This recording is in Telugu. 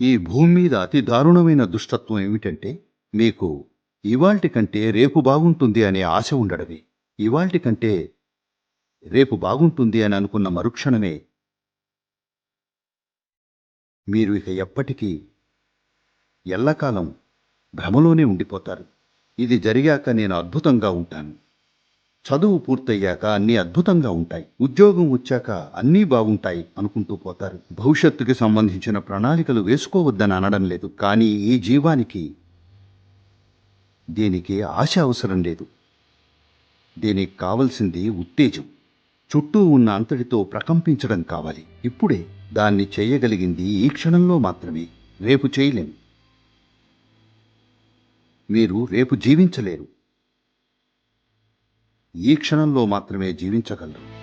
ఈ భూమి మీద అతి దారుణమైన దుష్టత్వం ఏమిటంటే మీకు ఇవాల్టి కంటే రేపు బాగుంటుంది అనే ఆశ ఉండడమే. ఇవాల్టి కంటే రేపు బాగుంటుంది అని అనుకున్న మరుక్షణమే. మీరు ఇక ఎప్పటికీ ఎల్లకాలం భ్రమలోనే ఉండిపోతారు. ఇది జరిగాక నేను అద్భుతంగా ఉంటాను. చదువు పూర్తయ్యాక అన్నీ అద్భుతంగా ఉంటాయి. ఉద్యోగం వచ్చాక అన్నీ బాగుంటాయి అనుకుంటూ పోతారు. భవిష్యత్తుకి సంబంధించిన ప్రణాళికలు వేసుకోవద్దని అనడం లేదు. కానీ ఈ జీవానికి దీనికి ఆశ అవసరం లేదు. దీనికి కావలసింది ఉత్తేజం. చుట్టూ ఉన్న అంతటితో ప్రకంపించడం కావాలి. ఇప్పుడే దాన్ని చేయగలిగింది ఈ క్షణంలో మాత్రమే. రేపు చేయలేం. మీరు రేపు జీవించలేరు. ఈ క్షణంలో మాత్రమే జీవించగలరు.